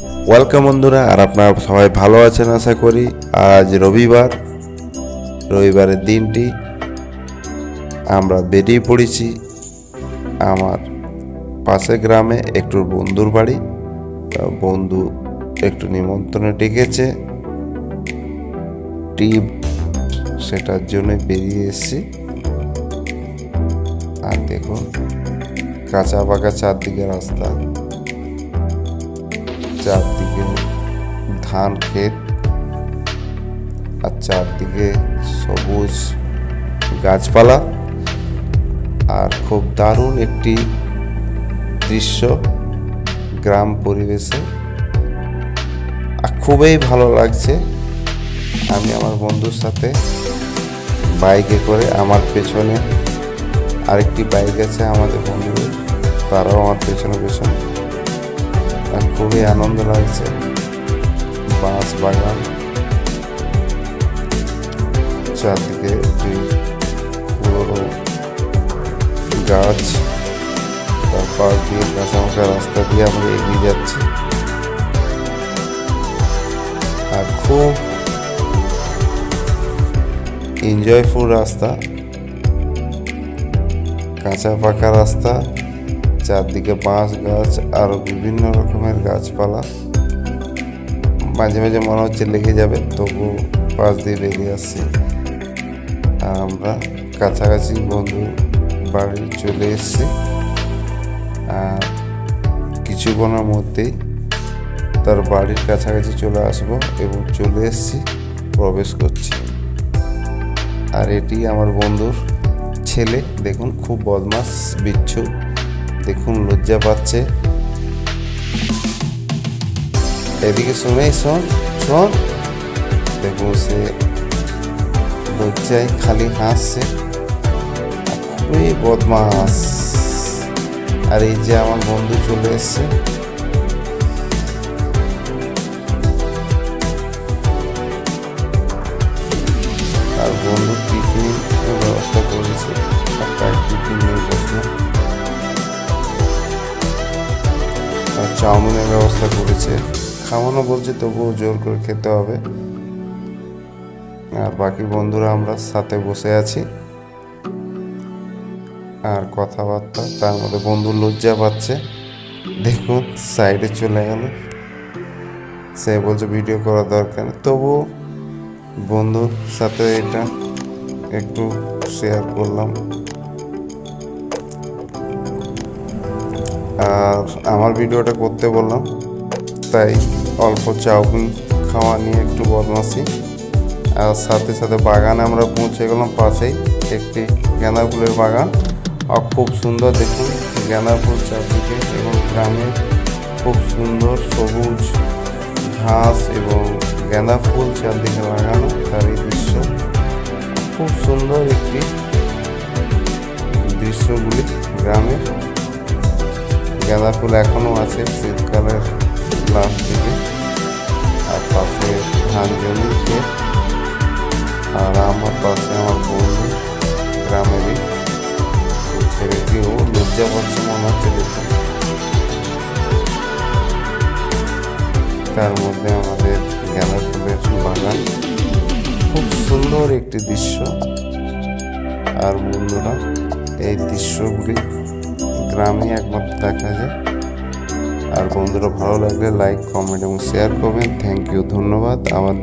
Welcome বন্ধুরা, আর আপনারা সবাই ভালো আছেন আশা করি। আজ রবিবার, রবিবারের দিনটি আমরা বেরিয়ে পড়েছি আমার পাশের গ্রামে একটু বন্ধুর বাড়ি। বন্ধু একটু নিমন্ত্রণে ডেকেছে। টিপ সেটার জন্য বেরিয়ে এসেছি। আর দেখুন, কাঁচা পাকা চারদিকে রাস্তা। চারদিকে ধান ক্ষেত আর চারদিকে সবুজ গাছপালা আর খুব দারুণ একটি দৃশ্য গ্রাম পরিবেশে। আর খুবই ভালো লাগছে আমি আমার বন্ধুর সাথে বাইকে করে আমার পেছনে আরেকটি বাইক আছে আমাদের বন্ধুদের, তারাও আমার পেছনে পেছনে। খুবই আনন্দ লাগছে। বাঁশ বাগান। চারদিকে একটি গাছ। তার পাশ দিয়ে কাঁচামাখা রাস্তা দিয়ে আমরা এগিয়ে যাচ্ছি। আর খুব এনজয়ফুল রাস্তা। কাঁচা পাকা রাস্তা। চারদিকে বাঁশ গাছ আরও বিভিন্ন রকমের গাছপালা। মাঝে মাঝে মনে হচ্ছে লেগে যাবে, তবু পাশ দিয়ে বেরিয়ে আসছি। আর আমরা কাছাকাছি বন্ধু বাড়ি চলে এসেছি। আর কিছুক্ষণের মধ্যেই তার বাড়ির কাছাকাছি চলে আসব এবং চলে এসেছি, প্রবেশ করছি। আর এটি আমার বন্ধুর ছেলে, দেখুন, খুব বদমাস বিচ্ছু। দেখুন, লজ্জা পাচ্ছে। এদিকে শুনে শোন শোন। দেখুন, সে লজ্জায় খালি হাসছে। খুবই বদমাস। আর এই যে আমার বন্ধু চলে এসছে। আর বন্ধু টিফিন ব্যবস্থা করেছে। একটা টিফিন নিয়ে বসল আর চাউমিনের ব্যবস্থা করেছে। খাওয়ানো বলছে, তবুও জোর করে খেতে হবে। আর বাকি বন্ধুরা আমরা সাথে বসে আছি। আর কথাবার্তা, তার মধ্যে বন্ধু লজ্জা পাচ্ছে। দেখুন সাইডে চলে গেল। সে বলছে, ভিডিও করা দরকার। তবুও বন্ধুর সাথে এটা একটু শেয়ার করলাম। আমার ভিডিওটা করতে বললাম। তাই অল্প চাউমিন খাওয়া নিয়ে একটু বদমাসি আর সাথে সাথে বাগানে আমরা পৌঁছে গেলাম পাশেই একটি গাঁদা ফুলের বাগান। আর খুব সুন্দর দেখুন গাঁদা ফুল চারদিকে এবং গ্রামে খুব সুন্দর সবুজ ঘাস এবং গাঁদা ফুল চারদিকে লাগানো তার এই দৃশ্য। খুব সুন্দর একটি দৃশ্যগুলি গ্রামের। গাঁদা ফুল এখনও আছে, শীতকালের লাস্ট দিকে আর পাশে ধান জমি আর আমার পাশে আমার বন্ধু গ্রামেরই ছেলেটিও লজ্জা পাচ্ছে মনে হচ্ছে দেখুন তার মধ্যে আমাদের গাঁদা ফুলের বাগান। খুব সুন্দর একটি দৃশ্য। আর বন্ধুরা, এই দৃশ্যগুলি গ্রামে একমাত্র দেখা যায়। আর বন্ধুরা, ভালো লাগলে লাইক কমেন্ট এবং শেয়ার করবেন। থ্যাংক ইউ ধন্যবাদ। আমার